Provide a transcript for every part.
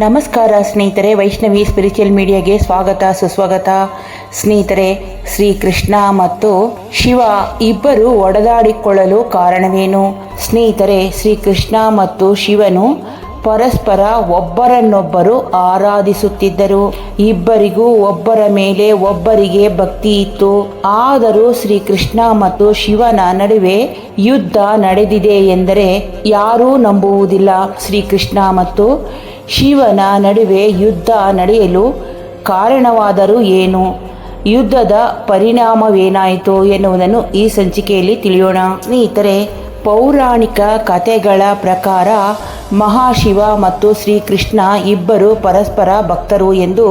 ನಮಸ್ಕಾರ ಸ್ನೇಹಿತರೆ, ವೈಷ್ಣವಿ ಸ್ಪಿರಿಚುವಲ್ ಮೀಡಿಯಾಗೆ ಸ್ವಾಗತ, ಸುಸ್ವಾಗತ. ಸ್ನೇಹಿತರೆ, ಶ್ರೀಕೃಷ್ಣ ಮತ್ತು ಶಿವ ಇಬ್ಬರು ಒಡೆದಾಡಿಕೊಳ್ಳಲು ಕಾರಣವೇನು? ಸ್ನೇಹಿತರೆ, ಶ್ರೀಕೃಷ್ಣ ಮತ್ತು ಶಿವನು ಪರಸ್ಪರ ಒಬ್ಬರನ್ನೊಬ್ಬರು ಆರಾಧಿಸುತ್ತಿದ್ದರು. ಇಬ್ಬರಿಗೂ ಒಬ್ಬರ ಮೇಲೆ ಒಬ್ಬರಿಗೆ ಭಕ್ತಿ ಇತ್ತು. ಆದರೂ ಶ್ರೀಕೃಷ್ಣ ಮತ್ತು ಶಿವನ ನಡುವೆ ಯುದ್ಧ ನಡೆದಿದೆ ಎಂದರೆ ಯಾರೂ ನಂಬುವುದಿಲ್ಲ. ಶ್ರೀಕೃಷ್ಣ ಮತ್ತು ಶಿವನ ನಡುವೆ ಯುದ್ಧ ನಡೆಯಲು ಕಾರಣವಾದರೂ ಏನು? ಯುದ್ಧದ ಪರಿಣಾಮವೇನಾಯಿತು ಎನ್ನುವುದನ್ನು ಈ ಸಂಚಿಕೆಯಲ್ಲಿ ತಿಳಿಯೋಣ. ಸ್ನೇಹಿತರೆ, ಪೌರಾಣಿಕ ಕಥೆಗಳ ಪ್ರಕಾರ ಮಹಾಶಿವ ಮತ್ತು ಶ್ರೀಕೃಷ್ಣ ಇಬ್ಬರು ಪರಸ್ಪರ ಭಕ್ತರು ಎಂದು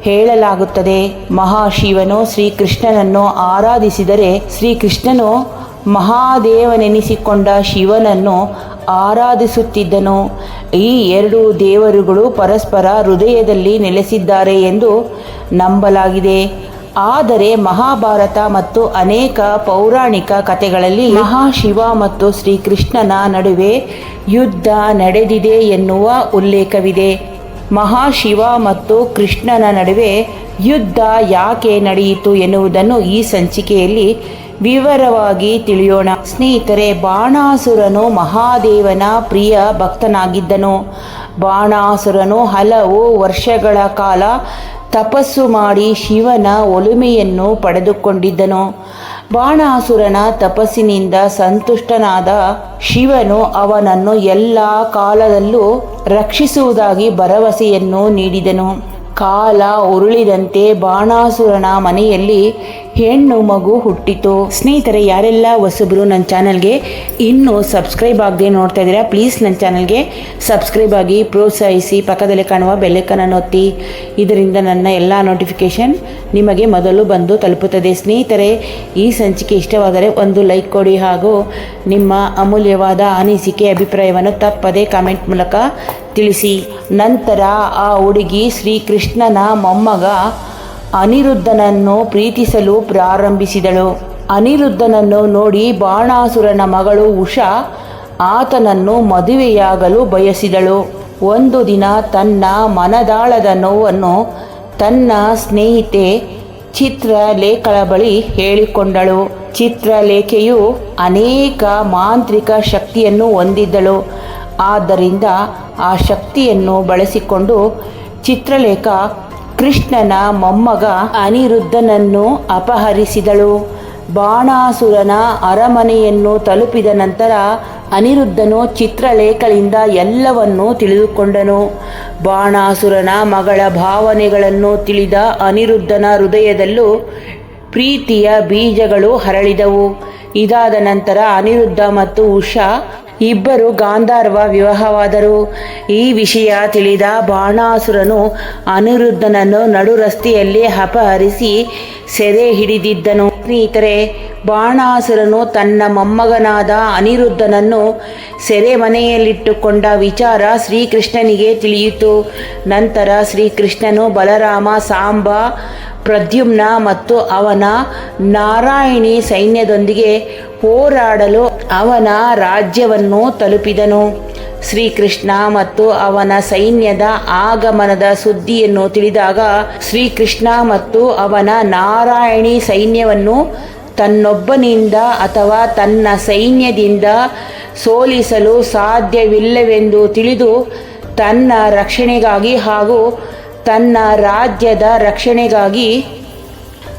ಹೇಳಲಾಗುತ್ತದೆ. ಮಹಾಶಿವನು ಶ್ರೀಕೃಷ್ಣನನ್ನು ಆರಾಧಿಸಿದರೆ ಶ್ರೀಕೃಷ್ಣನು ಮಹಾದೇವನೆನಿಸಿಕೊಂಡ ಶಿವನನ್ನು ಆರಾಧಿಸುತ್ತಿದ್ದನು. ಈ ಎರಡು ದೇವರುಗಳು ಪರಸ್ಪರ ಹೃದಯದಲ್ಲಿ ನೆಲೆಸಿದ್ದಾರೆ ಎಂದು ನಂಬಲಾಗಿದೆ. ಆದರೆ ಮಹಾಭಾರತ ಮತ್ತು ಅನೇಕ ಪೌರಾಣಿಕ ಕಥೆಗಳಲ್ಲಿ ಮಹಾಶಿವ ಮತ್ತು ಶ್ರೀಕೃಷ್ಣನ ನಡುವೆ ಯುದ್ಧ ನಡೆದಿದೆ ಎನ್ನುವ ಉಲ್ಲೇಖವಿದೆ. ಮಹಾಶಿವ ಮತ್ತು ಕೃಷ್ಣನ ನಡುವೆ ಯುದ್ಧ ಯಾಕೆ ನಡೆಯಿತು ಎನ್ನುವುದನ್ನು ಈ ಸಂಚಿಕೆಯಲ್ಲಿ ವಿವರವಾಗಿ ತಿಳಿಯೋಣ. ಸ್ನೇಹಿತರೆ, ಬಾಣಾಸುರನು ಮಹಾದೇವನ ಪ್ರಿಯ ಭಕ್ತನಾಗಿದ್ದನು. ಬಾಣಾಸುರನು ಹಲವು ವರ್ಷಗಳ ಕಾಲ ತಪಸ್ಸು ಮಾಡಿ ಶಿವನ ಒಲುಮೆಯನ್ನು ಪಡೆದುಕೊಂಡಿದ್ದನು. ಬಾಣಾಸುರನ ತಪಸ್ಸಿನಿಂದ ಸಂತುಷ್ಟನಾದ ಶಿವನು ಅವನನ್ನು ಎಲ್ಲ ಕಾಲದಲ್ಲೂ ರಕ್ಷಿಸುವುದಾಗಿ ಭರವಸೆಯನ್ನು ನೀಡಿದನು. ಕಾಲ ಉರುಳಿದಂತೆ ಬಾಣಾಸುರನ ಮನೆಯಲ್ಲಿ ಹೆಣ್ಣು ಮಗು ಹುಟ್ಟಿತು. ಸ್ನೇಹಿತರೆ, ಯಾರೆಲ್ಲ ಹೊಸಬರು ನನ್ನ ಚಾನಲ್ಗೆ ಇನ್ನೂ ಸಬ್ಸ್ಕ್ರೈಬ್ ಆಗದೆ ನೋಡ್ತಾ ಇದ್ದೀರಾ, ಪ್ಲೀಸ್ ನನ್ನ ಚಾನಲ್ಗೆ ಸಬ್ಸ್ಕ್ರೈಬ್ ಆಗಿ ಪ್ರೋತ್ಸಾಹಿಸಿ, ಪಕ್ಕದಲ್ಲಿ ಕಾಣುವ ಬೆಲ್ಲಕ್ಕನ್ನು ಒತ್ತಿ. ಇದರಿಂದ ನನ್ನ ಎಲ್ಲ ನೋಟಿಫಿಕೇಷನ್ ನಿಮಗೆ ಮೊದಲು ಬಂದು ತಲುಪುತ್ತದೆ. ಸ್ನೇಹಿತರೆ, ಈ ಸಂಚಿಕೆ ಇಷ್ಟವಾದರೆ ಒಂದು ಲೈಕ್ ಕೊಡಿ ಹಾಗೂ ನಿಮ್ಮ ಅಮೂಲ್ಯವಾದ ಅನಿಸಿಕೆ, ಅಭಿಪ್ರಾಯವನ್ನು ತಪ್ಪದೆ ಕಾಮೆಂಟ್ ಮೂಲಕ ತಿಳಿಸಿ. ನಂತರ ಆ ಹುಡುಗಿ ಶ್ರೀಕೃಷ್ಣನ ಮೊಮ್ಮಗ ಅನಿರುದ್ಧನನ್ನು ಪ್ರೀತಿಸಲು ಪ್ರಾರಂಭಿಸಿದಳು. ಅನಿರುದ್ಧನನ್ನು ನೋಡಿ ಬಾಣಾಸುರನ ಮಗಳು ಉಷಾ ಆತನನ್ನು ಮದುವೆಯಾಗಲು ಬಯಸಿದಳು. ಒಂದು ದಿನ ತನ್ನ ಮನದಾಳದ ನೋವನ್ನು ತನ್ನ ಸ್ನೇಹಿತೆ ಚಿತ್ರಲೇಖಳ ಬಳಿ ಹೇಳಿಕೊಂಡಳು. ಚಿತ್ರಲೇಖೆಯು ಅನೇಕ ಮಾಂತ್ರಿಕ ಶಕ್ತಿಯನ್ನು ಹೊಂದಿದ್ದಳು. ಆದ್ದರಿಂದ ಆ ಶಕ್ತಿಯನ್ನು ಬಳಸಿಕೊಂಡು ಚಿತ್ರಲೇಖ ಕೃಷ್ಣನ ಮೊಮ್ಮಗ ಅನಿರುದ್ಧನನ್ನು ಅಪಹರಿಸಿದಳು. ಬಾಣಾಸುರನ ಅರಮನೆಯನ್ನು ತಲುಪಿದ ನಂತರ ಅನಿರುದ್ಧನು ಚಿತ್ರಲೇಖಲಿಂದ ಎಲ್ಲವನ್ನೂ ತಿಳಿದುಕೊಂಡನು. ಬಾಣಾಸುರನ ಮಗಳ ಭಾವನೆಗಳನ್ನು ತಿಳಿದ ಅನಿರುದ್ಧನ ಹೃದಯದಲ್ಲೂ ಪ್ರೀತಿಯ ಬೀಜಗಳು ಹರಳಿದವು. ಇದಾದ ನಂತರ ಅನಿರುದ್ಧ ಮತ್ತು ಉಷಾ ಇಬ್ಬರು ಗಾಂಧಾರ್ವ ವಿವಾಹವಾದರು. ಈ ವಿಷಯ ತಿಳಿದ ಬಾಣಾಸುರನು ಅನಿರುದ್ಧನನ್ನು ನಡು ರಸ್ತೆಯಲ್ಲಿ ಅಪಹರಿಸಿ ಸೆರೆ ಹಿಡಿದಿದ್ದನು. ಸ್ನೇಹಿತರೆ, ಬಾಣಾಸುರನು ತನ್ನ ಮೊಮ್ಮಗನಾದ ಅನಿರುದ್ಧನನ್ನು ಸೆರೆಮನೆಯಲ್ಲಿಟ್ಟುಕೊಂಡ ವಿಚಾರ ಶ್ರೀಕೃಷ್ಣನಿಗೆ ತಿಳಿಯಿತು. ನಂತರ ಶ್ರೀಕೃಷ್ಣನು ಬಲರಾಮ, ಸಾಂಬ, ಪ್ರದ್ಯುಮ್ನ ಮತ್ತು ಅವನ ನಾರಾಯಣಿ ಸೈನ್ಯದೊಂದಿಗೆ ಹೋರಾಡಲು ಅವನ ರಾಜ್ಯವನ್ನು ತಲುಪಿದನು. ಶ್ರೀಕೃಷ್ಣ ಮತ್ತು ಅವನ ಸೈನ್ಯದ ಆಗಮನದ ಸುದ್ದಿಯನ್ನು ತಿಳಿದಾಗ ಶ್ರೀಕೃಷ್ಣ ಮತ್ತು ಅವನ ನಾರಾಯಣಿ ಸೈನ್ಯವನ್ನು ತನ್ನೊಬ್ಬನಿಂದ ಅಥವಾ ತನ್ನ ಸೈನ್ಯದಿಂದ ಸೋಲಿಸಲು ಸಾಧ್ಯವಿಲ್ಲವೆಂದು ತಿಳಿದು ತನ್ನ ರಕ್ಷಣೆಗಾಗಿ ಹಾಗೂ ತನ್ನ ರಾಜ್ಯದ ರಕ್ಷಣೆಗಾಗಿ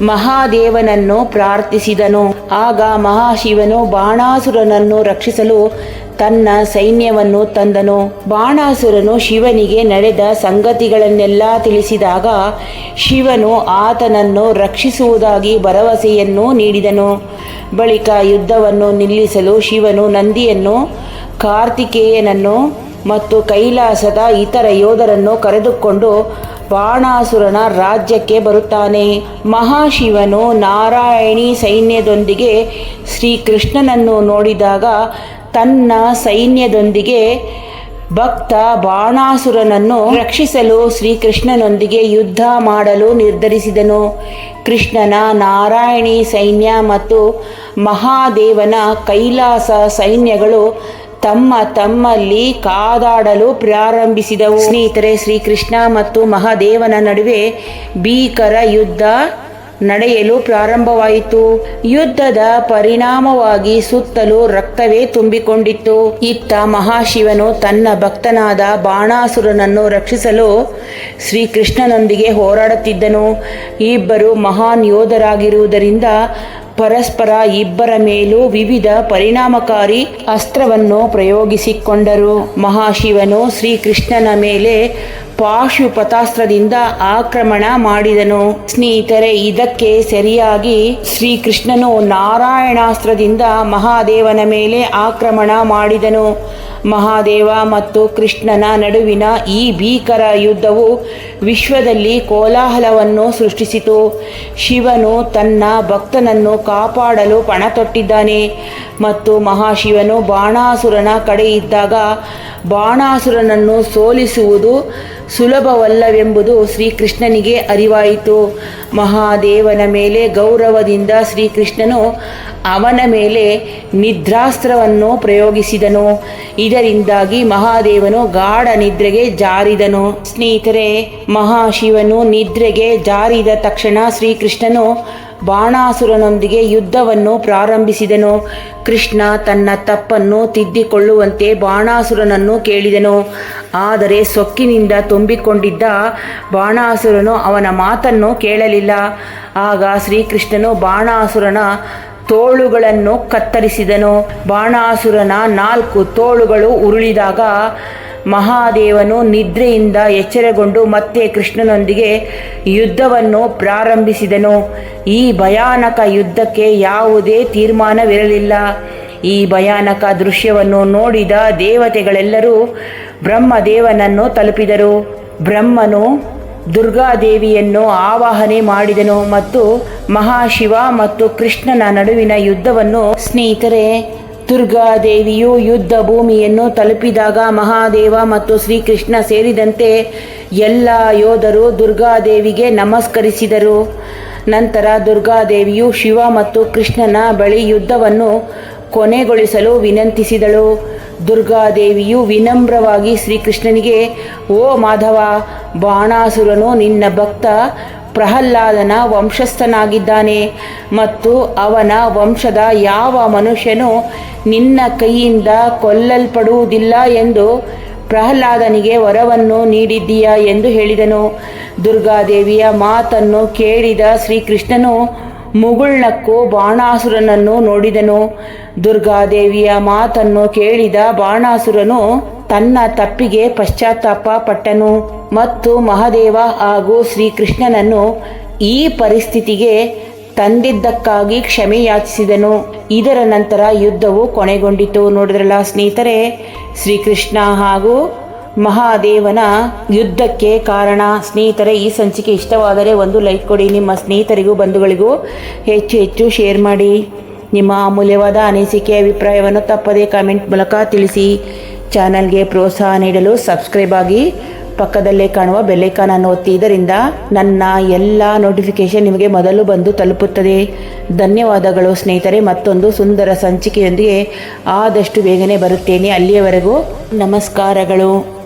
ಮಹಾದೇವನನ್ನು ಪ್ರಾರ್ಥಿಸಿದನು. ಆಗ ಮಹಾಶಿವನು ಬಾಣಾಸುರನನ್ನು ರಕ್ಷಿಸಲು ತನ್ನ ಸೈನ್ಯವನ್ನು ತಂದನು. ಬಾಣಾಸುರನು ಶಿವನಿಗೆ ನಡೆದ ಸಂಗತಿಗಳನ್ನೆಲ್ಲ ತಿಳಿಸಿದಾಗ ಶಿವನು ಆತನನ್ನು ರಕ್ಷಿಸುವುದಾಗಿ ಭರವಸೆಯನ್ನು ನೀಡಿದನು. ಬಳಿಕ ಯುದ್ಧವನ್ನು ನಿಲ್ಲಿಸಲು ಶಿವನು ನಂದಿಯನ್ನು, ಕಾರ್ತಿಕೇಯನನ್ನು ಮತ್ತು ಕೈಲಾಸದ ಇತರ ಯೋಧರನ್ನು ಕರೆದುಕೊಂಡು ಬಾಣಾಸುರನ ರಾಜ್ಯಕ್ಕೆ ಬರುತ್ತಾನೆ. ಮಹಾಶಿವನು ನಾರಾಯಣಿ ಸೈನ್ಯದೊಂದಿಗೆ ಶ್ರೀಕೃಷ್ಣನನ್ನು ನೋಡಿದಾಗ ತನ್ನ ಸೈನ್ಯದೊಂದಿಗೆ ಭಕ್ತ ಬಾಣಾಸುರನನ್ನು ರಕ್ಷಿಸಲು ಶ್ರೀಕೃಷ್ಣನೊಂದಿಗೆ ಯುದ್ಧ ಮಾಡಲು ನಿರ್ಧರಿಸಿದನು. ಕೃಷ್ಣನ ನಾರಾಯಣಿ ಸೈನ್ಯ ಮತ್ತು ಮಹಾದೇವನ ಕೈಲಾಸ ಸೈನ್ಯಗಳು ತಮ್ಮ ತಮ್ಮಲ್ಲಿ ಕಾದಾಡಲು ಪ್ರಾರಂಭಿಸಿದವು. ಸ್ನೇಹಿತರೆ, ಶ್ರೀಕೃಷ್ಣ ಮತ್ತು ಮಹಾದೇವನ ನಡುವೆ ಭೀಕರ ಯುದ್ಧ ನಡೆಯಲು ಪ್ರಾರಂಭವಾಯಿತು. ಯುದ್ಧದ ಪರಿಣಾಮವಾಗಿ ಸುತ್ತಲೂ ರಕ್ತವೇ ತುಂಬಿಕೊಂಡಿತ್ತು. ಇತ್ತ ಮಹಾಶಿವನು ತನ್ನ ಭಕ್ತನಾದ ಬಾಣಾಸುರನನ್ನು ರಕ್ಷಿಸಲು ಶ್ರೀಕೃಷ್ಣನೊಂದಿಗೆ ಹೋರಾಡುತ್ತಿದ್ದನು. ಇಬ್ಬರು ಮಹಾನ್ ಯೋಧರಾಗಿರುವುದರಿಂದ ಪರಸ್ಪರ ಇಬ್ಬರ ಮೇಲೂ ವಿವಿಧ ಪರಿಣಾಮಕಾರಿ ಅಸ್ತ್ರವನ್ನು ಪ್ರಯೋಗಿಸಿಕೊಂಡರು. ಮಹಾಶಿವನು ಶ್ರೀಕೃಷ್ಣನ ಮೇಲೆ ಪಾಶುಪತಾಸ್ತ್ರದಿಂದ ಆಕ್ರಮಣ ಮಾಡಿದನು. ಸ್ನೇಹಿತರೆ, ಇದಕ್ಕೆ ಸರಿಯಾಗಿ ಶ್ರೀಕೃಷ್ಣನು ನಾರಾಯಣಾಸ್ತ್ರದಿಂದ ಮಹಾದೇವನ ಮೇಲೆ ಆಕ್ರಮಣ ಮಾಡಿದನು. ಮಹಾದೇವ ಮತ್ತು ಕೃಷ್ಣನ ನಡುವಿನ ಈ ಭೀಕರ ಯುದ್ಧವು ವಿಶ್ವದಲ್ಲಿ ಕೋಲಾಹಲವನ್ನು ಸೃಷ್ಟಿಸಿತು. ಶಿವನು ತನ್ನ ಭಕ್ತನನ್ನು ಕಾಪಾಡಲು ಪಣ ತೊಟ್ಟಿದ್ದಾನೆ ಮತ್ತು ಮಹಾಶಿವನು ಬಾಣಾಸುರನ ಕಡೆ ಇದ್ದಾಗ ಬಾಣಾಸುರನನ್ನು ಸೋಲಿಸುವುದು ಸುಲಭವಲ್ಲವೆಂಬುದು ಶ್ರೀಕೃಷ್ಣನಿಗೆ ಅರಿವಾಯಿತು. ಮಹಾದೇವನ ಮೇಲೆ ಗೌರವದಿಂದ ಶ್ರೀಕೃಷ್ಣನು ಅವನ ಮೇಲೆ ನಿದ್ರಾಸ್ತ್ರವನ್ನು ಪ್ರಯೋಗಿಸಿದನು. ಇದರಿಂದಾಗಿ ಮಹಾದೇವನು ಗಾಢ ನಿದ್ರೆಗೆ ಜಾರಿದನು. ಸ್ನೇಹಿತರೆ, ಮಹಾಶಿವನು ನಿದ್ರೆಗೆ ಜಾರಿದ ತಕ್ಷಣ ಶ್ರೀಕೃಷ್ಣನು ಬಾಣಾಸುರನೊಂದಿಗೆ ಯುದ್ಧವನ್ನು ಪ್ರಾರಂಭಿಸಿದನು. ಕೃಷ್ಣ ತನ್ನ ತಪ್ಪನ್ನು ತಿದ್ದಿಕೊಳ್ಳುವಂತೆ ಬಾಣಾಸುರನನ್ನು ಕೇಳಿದನು. ಆದರೆ ಸೊಕ್ಕಿನಿಂದ ತುಂಬಿಕೊಂಡಿದ್ದ ಬಾಣಾಸುರನು ಅವನ ಮಾತನ್ನು ಕೇಳಲಿಲ್ಲ. ಆಗ ಶ್ರೀಕೃಷ್ಣನು ಬಾಣಾಸುರನ ತೋಳುಗಳನ್ನು ಕತ್ತರಿಸಿದನು. ಬಾಣಾಸುರನ ನಾಲ್ಕು ತೋಳುಗಳು ಉರುಳಿದಾಗ ಮಹಾದೇವನು ನಿದ್ರೆಯಿಂದ ಎಚ್ಚರಗೊಂಡು ಮತ್ತೆ ಕೃಷ್ಣನೊಂದಿಗೆ ಯುದ್ಧವನ್ನು ಪ್ರಾರಂಭಿಸಿದನು. ಈ ಭಯಾನಕ ಯುದ್ಧಕ್ಕೆ ಯಾವುದೇ ತೀರ್ಮಾನವಿರಲಿಲ್ಲ. ಈ ಭಯಾನಕ ದೃಶ್ಯವನ್ನು ನೋಡಿದ ದೇವತೆಗಳೆಲ್ಲರೂ ಬ್ರಹ್ಮದೇವನನ್ನು ತಲುಪಿದರು. ಬ್ರಹ್ಮನು ದುರ್ಗಾದೇವಿಯನ್ನು ಆವಾಹನೆ ಮಾಡಿದನು ಮತ್ತು ಮಹಾಶಿವ ಮತ್ತು ಕೃಷ್ಣನ ನಡುವಿನ ಯುದ್ಧವನ್ನು ಸ್ನೇಹಿತರೆ ದುರ್ಗಾದೇವಿಯು ಯುದ್ಧ ಭೂಮಿಯನ್ನು ತಲುಪಿದಾಗ ಮಹಾದೇವ ಮತ್ತು ಶ್ರೀಕೃಷ್ಣ ಸೇರಿದಂತೆ ಎಲ್ಲ ಯೋಧರು ದುರ್ಗಾದೇವಿಗೆ ನಮಸ್ಕರಿಸಿದರು. ನಂತರ ದುರ್ಗಾದೇವಿಯು ಶಿವ ಮತ್ತು ಕೃಷ್ಣನ ಬಳಿ ಯುದ್ಧವನ್ನು ಕೊನೆಗೊಳಿಸಲು ವಿನಂತಿಸಿದಳು. ದುರ್ಗಾದೇವಿಯು ವಿನಮ್ರವಾಗಿ ಶ್ರೀಕೃಷ್ಣನಿಗೆ, ಓ ಮಾಧವ, ಬಾಣಾಸುರನು, ನಿನ್ನ ಭಕ್ತ ಪ್ರಹ್ಲಾದನ ವಂಶಸ್ಥನಾಗಿದ್ದಾನೆ ಮತ್ತು ಅವನ ವಂಶದ ಯಾವ ಮನುಷ್ಯನೂ ನಿನ್ನ ಕೈಯಿಂದ ಕೊಲ್ಲಲ್ಪಡುವುದಿಲ್ಲ ಎಂದು ಪ್ರಹ್ಲಾದನಿಗೆ ವರವನ್ನು ನೀಡಿದ್ದೀಯಾ ಎಂದು ಹೇಳಿದನು. ದುರ್ಗಾದೇವಿಯ ಮಾತನ್ನು ಕೇಳಿದ ಶ್ರೀಕೃಷ್ಣನು ಮುಗುಳ್ನಕ್ಕೂ ಬಾಣಾಸುರನನ್ನು ನೋಡಿದನು. ದುರ್ಗಾದೇವಿಯ ಮಾತನ್ನು ಕೇಳಿದ ಬಾಣಾಸುರನು ತನ್ನ ತಪ್ಪಿಗೆ ಪಶ್ಚಾತ್ತಾಪ ಪಟ್ಟನು. ಮತ್ತು ಮಹಾದೇವ ಹಾಗೂ ಶ್ರೀಕೃಷ್ಣನನ್ನು ಈ ಪರಿಸ್ಥಿತಿಗೆ ತಂದಿದ್ದಕ್ಕಾಗಿ ಕ್ಷಮೆ ಯಾಚಿಸಿದನು ಇದರ ನಂತರ ಯುದ್ಧವು ಕೊನೆಗೊಂಡಿತು. ನೋಡಿದ್ರಲ್ಲ ಸ್ನೇಹಿತರೆ, ಶ್ರೀಕೃಷ್ಣ ಹಾಗೂ ಮಹಾದೇವನ ಯುದ್ಧಕ್ಕೆ ಕಾರಣ. ಸ್ನೇಹಿತರೆ, ಈ ಸಂಚಿಕೆ ಇಷ್ಟವಾದರೆ ಒಂದು ಲೈಕ್ ಕೊಡಿ. ನಿಮ್ಮ ಸ್ನೇಹಿತರಿಗೂ, ಬಂಧುಗಳಿಗೂ ಹೆಚ್ಚು ಹೆಚ್ಚು ಶೇರ್ ಮಾಡಿ. ನಿಮ್ಮ ಅಮೂಲ್ಯವಾದ ಅನಿಸಿಕೆ, ಅಭಿಪ್ರಾಯವನ್ನು ತಪ್ಪದೇ ಕಾಮೆಂಟ್ ಮೂಲಕ ತಿಳಿಸಿ. ಚಾನಲ್ಗೆ ಪ್ರೋತ್ಸಾಹ ನೀಡಲು ಸಬ್ಸ್ಕ್ರೈಬ್ ಆಗಿ ಪಕ್ಕದಲ್ಲೇ ಕಾಣುವ ಬೆಲ್ಲೈಕಾನನ್ನು ಒತ್ತಿ ಇದರಿಂದ ನನ್ನ ಎಲ್ಲ ನೋಟಿಫಿಕೇಶನ್ ನಿಮಗೆ ಮೊದಲು ಬಂದು ತಲುಪುತ್ತದೆ. ಧನ್ಯವಾದಗಳು ಸ್ನೇಹಿತರೆ. ಮತ್ತೊಂದು ಸುಂದರ ಸಂಚಿಕೆಯೊಂದಿಗೆ ಆದಷ್ಟು ಬೇಗನೆ ಬರುತ್ತೇನೆ. ಅಲ್ಲಿಯವರೆಗೂ ನಮಸ್ಕಾರಗಳು.